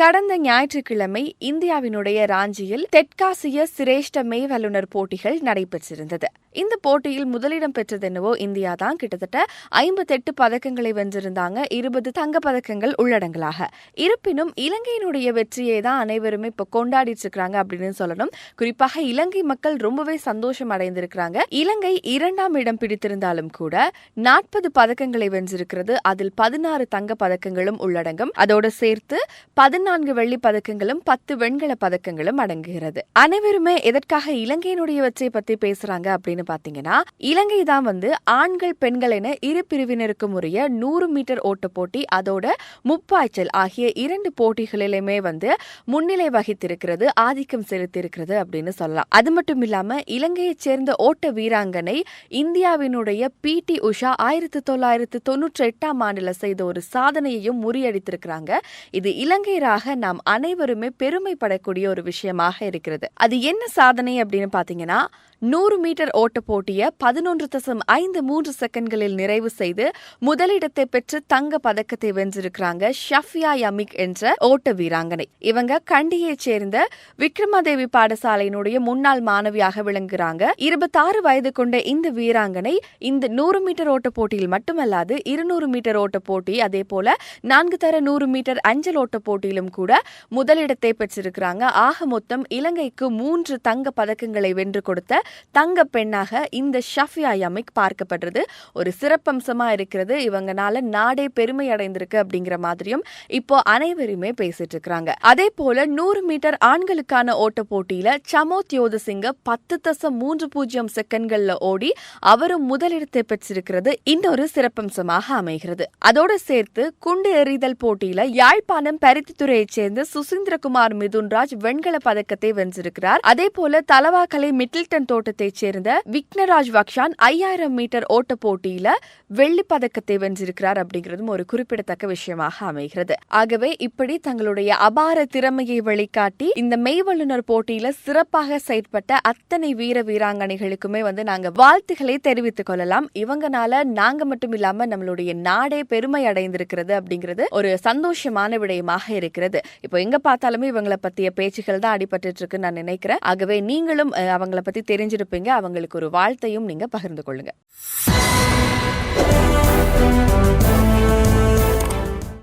கடந்த ஞாயிற்றுக்கிழமை இந்தியாவினுடைய ராஞ்சியில் தெற்காசிய சிரேஷ்ட மெய் வல்லுநர் போட்டிகள் நடைபெற்றிருந்தது. இந்த போட்டியில் முதலிடம் பெற்றது என்னவோ இந்தியா தான். கிட்டத்தட்ட ஐம்பத்தெட்டு பதக்கங்களை வென்றிருந்தாங்க. இருபது தங்க பதக்கங்கள் உள்ளடங்கலாக. இருப்பினும் இலங்கையினுடைய வெற்றியை தான் அனைவருமே இப்போ கொண்டாடிட்டு இருக்காங்க அப்படின்னு சொல்லணும். குறிப்பாக இலங்கை மக்கள் ரொம்பவே சந்தோஷம் அடைந்திருக்கிறாங்க. இலங்கை இரண்டாம் இடம் பிடித்திருந்தாலும் கூட நாற்பது பதக்கங்களை வென்றிருக்கிறது. அதில் பதினாறு தங்க பதக்கங்களும் உள்ளடங்கும். அதோடு சேர்த்து பதினான்கு வெள்ளி பதக்கங்களும் பத்து வெண்கல பதக்கங்களும் அடங்குகிறது. அனைவருமே எதற்காக இலங்கையினுடைய வெற்றியை பத்தி பேசுறாங்க அப்படின்னு பாத்தீங்கன்னா இலங்கை தான் வந்து ஆண்கள் பெண்கள் என இரு பிரிவினருக்கும் உரிய நூறு மீட்டர் ஓட்ட போட்டி அதோட முப்பாய்ச்சல் ஆகிய இரண்டு போட்டிகளிலுமே வந்து முன்னிலை வகித்திருக்கிறது ஆதிக்கம் செலுத்தியிருக்கிறது அப்படின்னு சொல்லலாம். அது மட்டும் இல்லாம இலங்கையைச் சேர்ந்த ஓட்ட வீராங்கனை இந்தியாவினுடைய பி டி உஷா ஆயிரத்தி தொள்ளாயிரத்தி தொன்னூற்றி எட்டாம் ஆண்டுல செய்த ஒரு சாதனையையும் முறியடித்திருக்கிறாங்க. இது இலங்கை இலங்கையராக நாம் அனைவருமே பெருமைப்படக்கூடிய ஒரு விஷயமாக இருக்கிறது. அது என்ன சாதனை அப்படின்னு பாத்தீங்கன்னா நூறு மீட்டர் ஓட்ட போட்டிய பதினொன்று தசம் ஐந்து மூன்று செகண்ட்களில் நிறைவு செய்து முதலிடத்தை பெற்று தங்க பதக்கத்தை வென்றிருக்கிறாங்க ஷஃபியா யமிக் என்ற ஓட்ட வீராங்கனை. இவங்க கண்டியைச் சேர்ந்த விக்ரமதேவி பாடசாலையினுடைய முன்னாள் மாணவியாக விளங்குகிறாங்க இருபத்தாறு வயது கொண்ட இந்த வீராங்கனை இந்த நூறு மீட்டர் ஓட்ட போட்டியில் மட்டுமல்லாது இருநூறு மீட்டர் ஓட்ட போட்டி அதே போல நான்கு தர நூறு மீட்டர் அஞ்சல் ஓட்ட போட்டியிலும் கூட முதலிடத்தை பெற்றிருக்கிறாங்க. ஆக மொத்தம் இலங்கைக்கு மூன்று தங்க பதக்கங்களை வென்று கொடுத்த தங்க பெண்ணாக இந்த ஷஃபியா யமிக் பார்க்கப்படுறது. ஒரு சிறப்பம்சமா இருக்கிறது. இவங்கனால நாடே பெருமை அடைந்திருக்கு அப்படிங்கிற மாதிரியும் இப்போ அனைவருமே பேசிட்டு இருக்கிறாங்க. அதே போல நூறு மீட்டர் ஆண்களுக்கான ஓட்ட போட்டியில சமோத் யோதசிங்க பத்து தசம் மூன்று பூஜ்ஜியம் செகண்ட்கள்ல ஓடி அவரும் முதலிடத்தை பெற்றிருக்கிறது. இன்னொரு சிறப்பம்சமாக அமைகிறது. அதோடு சேர்த்து குண்டு எறிதல் போட்டியில யாழ்ப்பாணம் பருத்தித்துறையைச் சேர்ந்த சுசீந்திரகுமார் மிதுன்ராஜ் வெண்கல பதக்கத்தை வென்றிருக்கிறார். அதே போல தலவாக்கலை மிட்டில்டன் தோட்டத்தைச் சேர்ந்த விக்னராஜ் வக்ஷான் ஐயாயிரம் மீட்டர் ஓட்ட போட்டியில வெள்ளி பதக்கத்தை வென்றிருக்கிறார் அப்படிங்கிறதும் ஒரு குறிப்பிடத்தக்க விஷயமாக அமைகிறது. ஆகவே இப்படி தங்களுடைய அபார திறமையை வெளிக்காட்டி இந்த மெய்வல்லுநர் போட்டியில சிறப்பாக செயற்பட்ட அத்தனை வீர வீராங்கனைகளுக்குமே வந்து நாங்க வாழ்த்துக்களை தெரிவித்துக் கொள்ளலாம். இவங்கனால நாங்க மட்டும் இல்லாம நம்மளுடைய நாடே பெருமை அடைந்திருக்கிறது அப்படிங்கிறது ஒரு சந்தோஷமான விடயமாக இருக்கு இருக்கிறது. இப்போ எங்க பார்த்தாலுமே இவங்களை பத்திய பேச்சுகள் தான் அடிபட்டு இருக்குன்னு நான் நினைக்கிறேன். ஆகவே நீங்களும் அவங்கள பத்தி தெரிஞ்சிருப்பீங்க. அவங்களுக்கு ஒரு வாழ்த்தையும் நீங்க பகிர்ந்து கொள்ளுங்க.